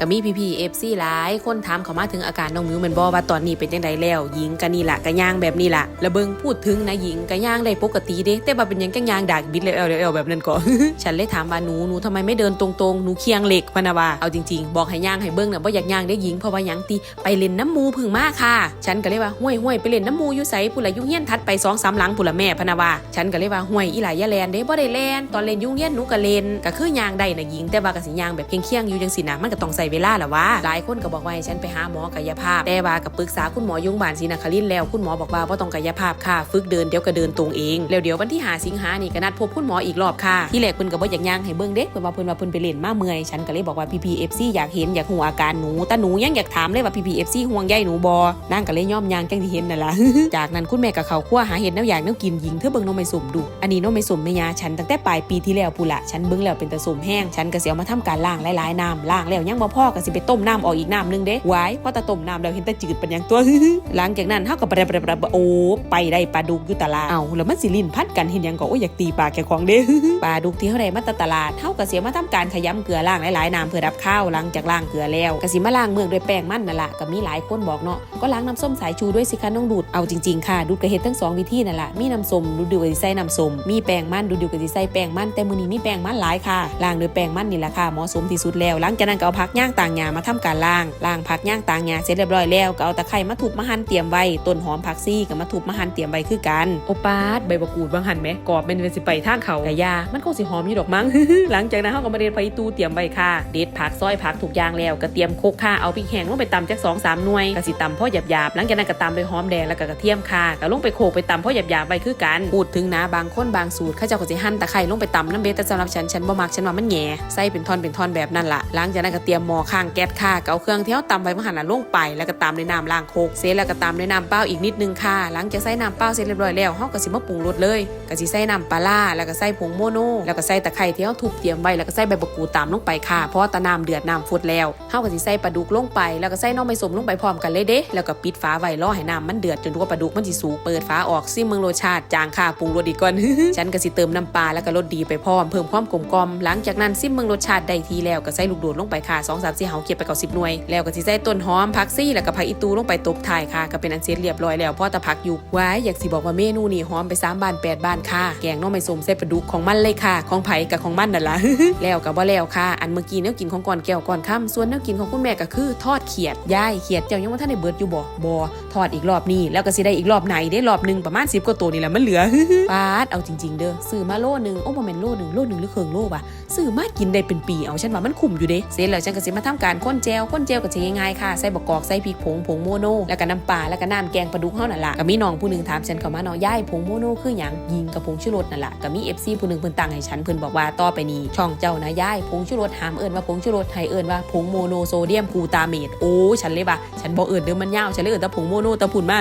ก็มีพี่พีเอฟซีหลายคนถามเขามาถึงอาการน้องมิวแมนบอว่าตอนนี้เป็นยังไงแล้วหญิงก็นี่ละก็ย่างแบบนี้ละแล้วเบิงพูดถึงนะหญิงก็ย่างได้ปกติเด้แต่ว่าเป็นยังก็ย่างดากบิดเลยเอลเอลแบบนั้นก็ฉันเลยถามว่าหนูหนูทำไมไม่เดินตรงๆหนูเคียงเหล็กพนะว่าเอาจริงๆ บอกให้ย่างให้เบิ้งนะว่าอยากย่างได้หญิงเพราะว่ายังตีไปเล่นน้ำมูพึ่งมากค่ะ ฉันก็เลยว่าห้วยห้วยไปเล่นน้ำมูอยู่ไสผู้ละยุ่งเฮียนทัดไปสองสามหลังผู้ละแม่พนะว่าฉันก็เลยว่าห้วยอีหลายยาแลนเด้บ่ได้แลนตอนเล่นยุ่งเฮียนหนูก็เล่นก็คือย่างได้นะหญิงแต่ว่าก็สิย่างแบบเคียงๆอยู่จังสินะมันก็ต้องใส่เวลาละว่าหลายคนก็บอกว่าให้ฉันไปหาหมอกายภาพ แต่ว่าก็ปรึกษาคุณหมอยุงบานศรีนครินแล้วคุณหมอบอกว่าบ่าต้องกายภาพค่ะฝึกเดินเดี๋ยวก็เดินตรงเองแล้วเดี๋ยววันที่หาสิงหานี่ก็นัดพบคุณหมออีกรอบค่ะ ที่แรกเพิ่นก็บ่อยากย่างให้เบิ่งเด้เพิ่นว่าเพิ่นว่าเพิ่นไปเล่นมาเมื่อยฉันก็เลยบอกว่า PPFC อฟซีอยากเห็นอยากหูอาการหนูแต่หนูยังอยากถามเลยว่า PPFC ห่วงใยหนูบ่นางก็เลยย่อมย่างจังที่เห็นนั่นล่ะจากนั้นคุณแม่ก็เข้าครัวหาเห็ดแนวอยากแนวกินยิงเธอเบิ่งน้องไม่สมดู อันนี้น้องไม่สมแม่ยาฉันตั้งแต่ปลายปีที่แล้วพูละฉันเบิ่งแล้วเป็นตะสมแห้งฉันก็เสิเอามาทำการล้างหลายๆน้ำล้างแล้วยังบ่พพ่อก็สิไปต้มน้ำออกอีกน้ำหนึงเด้ไว้พอตะต้มน้ำแล้วเห็นแตะจืดเป็นอย่างตัวหลังจากนั้นเฮาก็ไปไปโอ้ไปได้ปลาดุกอยู่ตลาดเอาแล้วมันสิลิ้นพัดกันเห็นยังก็โอ้ยอยากตีปลาแกของเด้ปลาดุกที่เฮาได้มาตตลาดเฮาก็เสียมาทำการขยำเกลือล้างหลายๆน้ำเพื่อดับข้าวหลังจากล้างเกลือแล้วก็สิมาล้างเมือกด้วยแป้งมันนั่นล่ะก็มีหลายคนบอกเนาะก็ล้างน้ำส้มสายชูด้วยสิคะน้องดูดเอาจริงๆค่ะดูดก็เฮ็ดทั้งสองวิธีนั่นล่ะมีน้ำส้มดูดดูก็สิใส่น้ำส้มมีแป้งมันดูดดูก็สิใส่แป้งมันแต่มื้อนี้มีแป้งมันหลายค่ะล้างด้วยแป้งมันนี่แหละค่ะเหมาะสมที่สุดแล้วหลังจากนั้นก็เอาผักย่างต่างหญ้ามาทำการล้างล้างผักย่างต่างหญ้าเสร็จเรียบร้อยแล้วก็เอาตะไคร้มาทุบมาหั่นเตรียมไว้ต้นหอมผักซี่ก็มาทุบมาหั่นเตรียมไว้คือกันโอปาดใบบกูดบางหั่นไหมกรอบเป็นเป็นสิไปทางเขากะยามันคงสิหอมอยู่ดอกมั้งหลังจากนั้นเขาก็มาเด็ดไปตู้เตรียมไว้ค่ะ เด็ดผักซอยผักถูกย่างแล้วก็เตรียมโคกค่ะเอาพริกแห้งลงไปตำจากสองสามหน่วยกะสิตำพ่อหยาบๆหลังจากนั้นก็ตำด้วยหอมแดงแล้วก็กระเทียมค่ะก็ลงไปโขกไปตำพ่อหยาบๆไว้คือกันพูดถึงนะบางคนบางสูตรเขาเจ้าก็สิหั่นตะไคร้ลงไปตำน้ำเบสแต่สำหรับฉันฉันบ่มักฉันว่ามันแหง่ใส่เป็นท่อนเป็นท่อนแบบนั้นล่ะหลังจากนั้นก็เตรียมหม้ออข้างแก๊สค่ะเอาเครื่องเที่เฮาตำไว้มาหั่นน่ะลงไป แล้วก็ตามด้วยน้ำล้างโคกเสร็จแล้วก็ตามด้วยน้ำเปล่าอีกนิดนึงค่ะ หลังจากใส่น้ำเปล่าเสร็จเรียบร้อยแล้วเฮาก็สิมาปรุงรสเลยก็สิใส่น้ำปลาร้าแล้วก็ใส่ผงโมโนแล้วก็ใส่ตะไคร้ที่เฮาทุบเตรียมไว้แล้วก็ใส่ใบมะกรูตามลงไปค่ะเพราะตะน้ำเดือดน้ำฟุดแล้วเฮาก็สิใส่ปลาดุกลงไป แล้วก็ใส่น้องไม่สมลงไปพร้อมกันเลยเด้แล้วก็ปิดฝาไว้รอให้น้ำมันเดือดจนทั่วปลาดุกมันสิสุกเปิดฝาออกซิมเมืองรสชาติจางค่ะปรุงรสอีกก่อนฉันก็สิเติมน้ำปลาแล้วก็รสดีไปพร้อมเพิ่มความกลมกล่อมหลังจากนั้นซิมเมืองรสชาติได้ทีแล้วก็ใส่ลูกโดดลงไปค่ะ2 3 4เฮาเก็บไปเก่า10หน่วย แล้วก็สิใส่ต้นหอมผักซี่แล้วก็ผักอีตูลงไปตบท้ายค่ะ ก็เป็นอันเสร็จเรียบร้อยแล้วพ่อตะผักอยู่ไว้อยากสิบอกว่าเมนูนี้หอมไป3บ้าน8บ้านค่ะ แกงน้องไม่สมใส่ปลาดุกของมันเลยค่ะ ของไผ่กับของมันนั่นล่ะแล้วก็บ่แล้วค่ะ อันเมื่อกี้เนี่ยกินของก่อนแก้วก่อนค่ำส่วนแนวกินของคุณแม่ก็คือทอดเขียดย่ายเขียดเจ้ายังว่าท่านได้เบิร์ดอยู่บ่บ่ทอดอีกรอบนี้แล้วก็สิได้อีกรอบไหนได้รอบหนึ่งประมาณ10กว่าตัวนี่แหละมันเหลือปาดเอาจริง ๆ เด้อซื้อมาโลหนึงโอ้บ่แม่นโลหนึงโลหนึงหรือครึ่งโลป่ะซื้อมากินได้เป็นปีเอาฉันว่ามันคุ้มอยู่เด้เสร็จแล้วฉันก็สิมาทำการข้นแจวข้นแจวก็จะง่ายๆค่ะ ใส่บกกอกใส่พริกผงผงโมโน แล้วก็น้ำปลาแล้วก็น้ำแกงปลาดุกเฮานั่นล่ะก็มีน้องผู้หนึงถามฉันเข้ามาเนาะย่ายผงโมโนคือหยังยิงกับผงชูรสนั่นล่ะก็มี FC ผู้หนึงเพิ่นตั้งให้ฉันเพิ่นบอกว่าต่อไปนี้ช่องเจ้านะย่ายผงชูรสหามเอิ้นว่าผงชูรสให้เอิ้นว่าผงโมโนโซเดียมกูตาเมตโอ้ฉันเลยว่าฉันบ่เอิ้นเด้อมันยาวฉันเลยเอิ้นแต่ผงโมโนตะพุ่นมา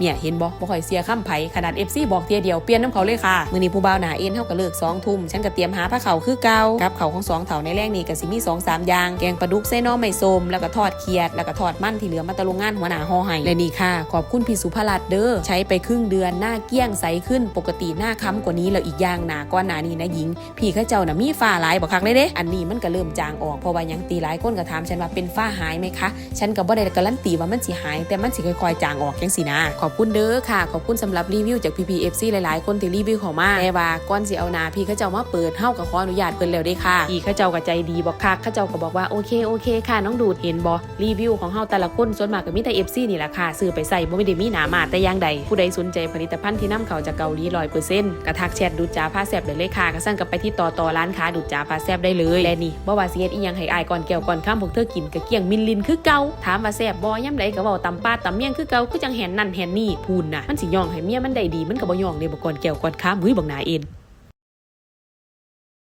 เนี่ยเห็นบ่บ่ค่อยเสียคำไผขนาด FC บอกเทียเดียวเปลี่ยนน้ำเขาเลยค่ะมื้อนี้ผู้บ่าวหน้าเอ็นเฮาก็เลิก2ทุ่มฉันก็เตรียมหาผ้าเขาคือเก่ากับเขาของสองเถาในแรกนี่ก็สิมี2 3อย่างแกงปลาดุกไส้หน้อไม่สมแล้วก็ทอดเขียด แล้วก็ทอดมันที่เหลือมาตะลุงงานหัวหน้าห่อให้และนี่ค่ะ ขอบคุณพี่สุภลัดเด้อใช้ไปครึ่งเดือนหน้าเกลี้ยงใสขึ้นปกติหน้าค้ำกว่านี้แล้วอีกอย่างหนาก้อนหนานี้นะหญิง พี่ข้าเจ้าน่ะมีฝ้าหลายบ่คักเลยเด้อันนี้มันก็เริ่มจางออกเพราะว่ายังตีหลายคนก็ถามฉันว่าเป็นฝ้าหายไหมคะฉันก็บ่ได้การันตีว่ามันสิหาย แต่มันสิค่อยๆจางออกจังสินะขอบคุณเด้อค่ะ ขอบคุณสำหรับรีวิวจาก PPFC หลายๆ คนที่รีวิวเข้ามาแต่ว่าก่อนสิเอานาพี่ข้าเจ้ามาเปิดเฮาก็ขออนุญาตเพิ่นแล้วเด้ค่ะพี่ข้าเจ้าก็ใจดีบอกคักข้าเจ้าก็บอกว่าโอเคโอเคค่ะน้องดูดเห็นบ่รีวิวของเฮาแต่ละคนส่วนมากก็มีแต่ FC นี่แหละค่ะซื้อไปใส่บ่ได้มีหนามาแต่ย่างใด ผู้ใดสนใจผลิตภัณฑ์ที่นำเข้าจากเกาหลี100%กระทักแชทดูดจ้าผ้าแซบได้เลยค่ะก็สั่งกับไปที่ต่อต่อร้านค้าดูดจ้าผ้าแซบได้เลยและนี่บ่ว่าสิเฮ็ดอีหยังให้อายก่อนแก้วก่อนข้ามพวกเธอกินก็เกี่ยงมินลินคือเก่าถามว่าแซบบ่ยามใดก็เว้าตำปาดตำเมี่ยงคือเก่าคือจังแหนนั่นแหนนี่พูนน่ะมันสิย่องให้เมียมันได้ดีมันก็บ่ย่องเด้บ่ก่อนแก้วก่อนข้ามมื้อบักหนาเอ็น